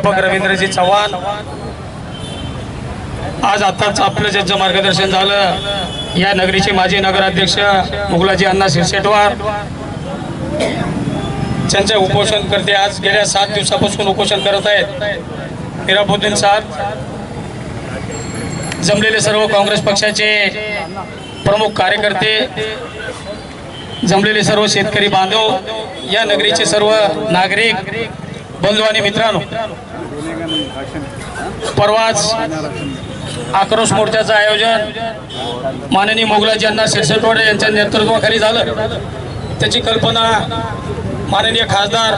प्राध्यापक रवींद्रजी चव्हाण. आज आताच आपलं ज्यांचं मार्गदर्शन झालं या नगरीचे माजी नगराध्यक्ष मुगलाजी अण्णा शिरसेटवार. त्यांचे उपोषण करते आज गेल्या सात दिवसापासून उपोषण करत आहेत. हिराबुद्दीन साहेब जमलेले सर्व काँग्रेस पक्षाचे प्रमुख कार्यकर्ते जमलेले सर्व शेतकरी बांधव या नगरीचे सर्व नागरिक बंधू आणि मित्रांनो परवाच आक्रोश मोर्चाचं आयोजन माननीय मोगलाजी अण्णा शिरसटवाडे यांच्या नेतृत्वाखाली झालं. त्याची कल्पना माननीय खासदार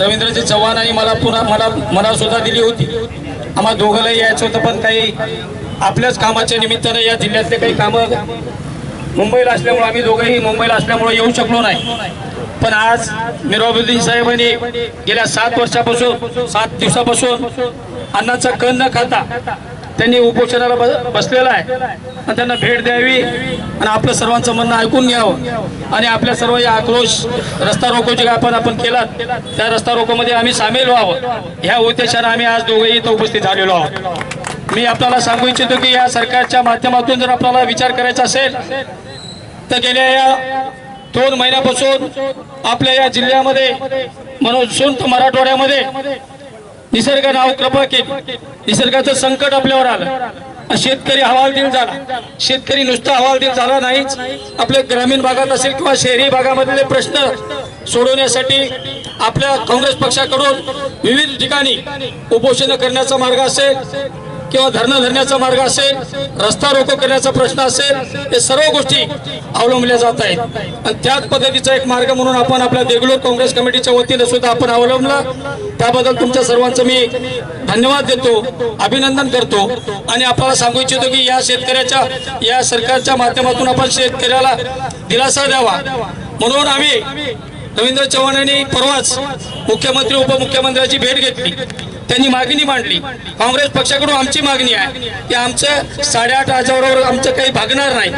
रवींद्रजी चव्हाण आणि मला पुन्हा मला मला सुद्धा दिली होती. आम्हाला दोघांनाही यायचं होतं पण काही आपल्याच कामाच्या निमित्तानं या जिल्ह्यातले काही कामं मुंबईला असल्यामुळे आम्ही दोघंही मुंबईला असल्यामुळे येऊ शकलो नाही. पण आज मिराबुद्दीन साहेबांनी गेल्या सात वर्षापासून सात दिवसापासून अन्नाचा कण न खाता त्यांनी उपोषणाला ब- बसलेला आहे. आणि त्यांना भेट द्यावी आणि आपलं सर्वांचं म्हणणं ऐकून घ्यावं. आणि आपल्या सर्व या आक्रोश रस्ता रोको जे आपण आपण केला त्या रस्ता रोकोमध्ये आम्ही सामील व्हावं. ह्या उद्देशानं आम्ही आज दोघेही इथं उपस्थित झालेलो आहोत. मी आपल्याला सांगू इच्छितो की या सरकारच्या माध्यमातून जर आपल्याला विचार करायचा असेल तर गेल्या या दोन महिन्यापासून आपल्या या जिल्ह्यामध्ये म्हणून सुंत मराठवाड्यामध्ये निसर्ग नाव कृपा केली. निसर्गाचं संकट आपल्यावर आलं. शेतकरी शेतकरी हवालदिल झाला. शेतकरी नुसता हवालदिल झाला नाहीच. आपल्या ग्रामीण भागात असेल किंवा शहरी भागामधले प्रश्न सोडवण्यासाठी आपल्या काँग्रेस पक्षाकडून विविध ठिकाणी उपोषण करण्याचा मार्ग असेल. किंवा धरणं धरण्याचा मार्ग असेल रस्ता रोको करण्याचा प्रश्न असेल हे सर्व गोष्टी अवलंबल्या जात आहेत. आणि त्याच पद्धतीचा एक मार्ग म्हणून आपण आपल्या देगलूर काँग्रेस कमिटीच्या वतीने सुद्धा आपण अवलंबला. त्याबद्दल तुमच्या सर्वांचं मी धन्यवाद देतो अभिनंदन करतो. आणि आपल्याला सांगू इच्छितो की या शेतकऱ्याच्या या सरकारच्या माध्यमातून आपण शेतकऱ्याला दिलासा द्यावा. म्हणून आम्ही रवींद्र चव्हाण यांनी परवाच मुख्यमंत्री उपमुख्यमंत्र्यांची भेट घेतली. त्यांनी मागणी मांडली. काँग्रेस पक्षाकडून आमची मागणी आहे की आमचं साडेआठ हजारावर आमचं काही भागणार नाही.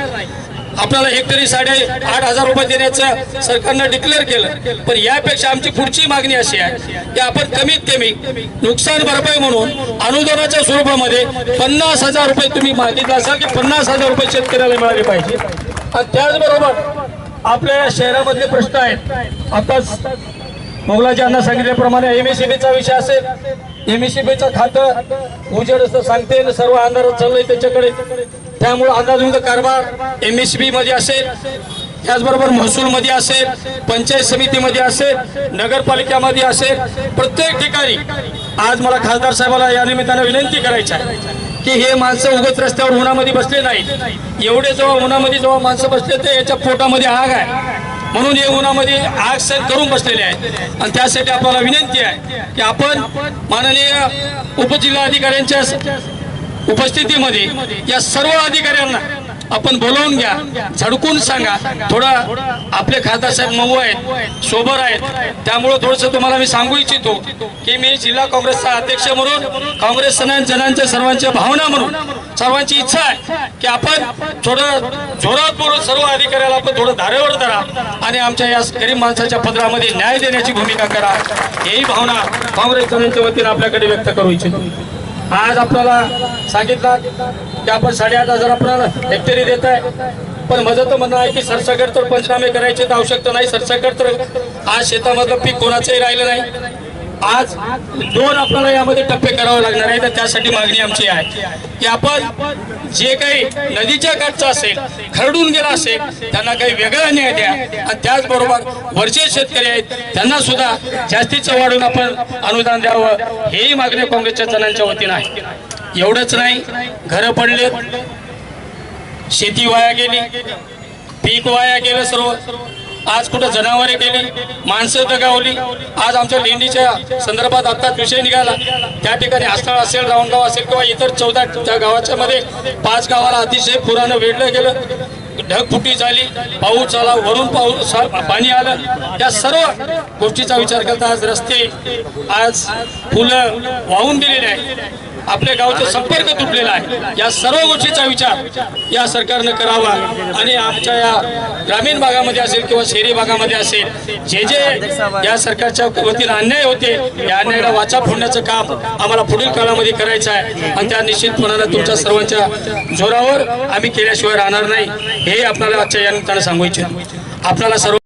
आपल्याला हेक्टरी साडे आठ हजार रुपये देण्याचं सरकारनं डिक्लेअर केलं. पण यापेक्षा आमची पुढची मागणी अशी आहे की आपण कमीत कमी नुकसान भरपाई म्हणून अनुदानाच्या स्वरूपामध्ये पन्नास हजार रुपये तुम्ही मागितला असाल की पन्नास हजार रुपये शेतकऱ्याला मिळाले पाहिजे? आणि त्याचबरोबर आपल्या या शहरामधले प्रश्न आहेत. आताच मोगलाजी यांना सांगितल्याप्रमाणे एमएससीबीचा विषय असेल. एमएससीबीचं खातं उजेड असं सांगते सर्व अंधारात चाललंय त्याच्याकडे. त्यामुळे अंदाजुंद कारभार एमएससीबी मध्ये असेल त्याचबरोबर महसूलमध्ये असेल पंचायत समितीमध्ये असेल नगरपालिकेमध्ये असेल प्रत्येक ठिकाणी. आज मला खासदार साहेबाला या निमित्तानं विनंती करायची आहे की हे माणसं उगत रस्त्यावर उन्हामध्ये बसले नाहीत. एवढे जेव्हा उन्हामध्ये जेव्हा माणसं बसले ते याच्या पोटामध्ये आग आहे. म्हणून हे उन्हामध्ये आग सर करून बसलेले आहेत. आणि त्यासाठी आपल्याला विनंती आहे की आपण माननीय उपजिल्हाधिकाऱ्यांच्या उपस्थितीमध्ये या सर्व अधिकाऱ्यांना आपण बोलावून घ्या. झडकून सांगा. थोडा आपले खासदार साहेब मऊ आहेत सोबर आहेत. त्यामुळं थोडस तुम्हाला मी सांगू इच्छितो की मी जिल्हा काँग्रेसचा अध्यक्ष म्हणून काँग्रेस सणान जनांच्या सर्वांच्या भावना म्हणून सर्वांची इच्छा आहे की आपण थोडं जोरात बोलून सर्व अधिकाऱ्याला आपण थोडं धारेवर धरा आणि आमच्या या गरीब माणसाच्या पदरामध्ये न्याय देण्याची भूमिका करा. ही भावना काँग्रेस जनांच्या वतीने आपल्याकडे व्यक्त करू इच्छितो. आज आपल्याला सांगितलं की आपण साडेआठ हजार आपल्याला हेक्टरी देत आहे. पण माझं तर म्हणणं आहे की सरसकट तर पंचनामे करायची तर आवश्यकता नाही. सरसकट तर आज शेतामधलं पीक कोणाचंही राहिलं नाही. आज दोन आपल्याला यामध्ये टप्पे करावे लागणार आहे तर त्यासाठी मागणी आमची आहे की आपण जे काही नदीच्या काठचं असेल खरडून गेला असेल त्यांना काही वेगळा न्याय द्या. आणि त्याचबरोबर वरचे शेतकरी आहेत त्यांना सुद्धा जास्तीचं वाढून आपण अनुदान द्यावं हेही मागणी काँग्रेसच्या जणांच्या वतीनं आहे. एवढंच नाही घरं पडलेत शेती वाया गेली पीक वाया गेलं सर्व. आज कुठं जनावरे गेली माणसं दगावली आज आमच्या लेंडीच्या संदर्भात आत्ताच विषय निघाला. त्या ठिकाणी आस्थळ असेल रावणगाव असेल किंवा इतर चौदा त्या गावाच्या मध्ये पाच गावाला अतिशय पुरानं वेढलं गेलं. ढगफुटी झाली पाऊस आला वरून पाऊस पाणी आलं. या सर्व गोष्टीचा विचार करता आज रस्ते आज फुलं वाहून गेलेले आहेत. आपल्या गावचा संपर्क तुटलेला आहे. या सर्व गोष्टीचा विचार या सरकारनं करावा आणि आमच्या या ग्रामीण भागामध्ये असेल किंवा शहरी भागामध्ये असेल जे जे या सरकारच्या वतीनं अन्याय होते या अन्यायाला वाचा फोडण्याचं काम आम्हाला पुढील काळामध्ये करायचं आहे. आणि त्या निश्चितपणानं तुमच्या सर्वांच्या जोरावर आम्ही केल्याशिवाय राहणार नाही. हे आपल्याला आजच्या या निमित्तानं सांगू इच्छितो. आपल्याला सर्व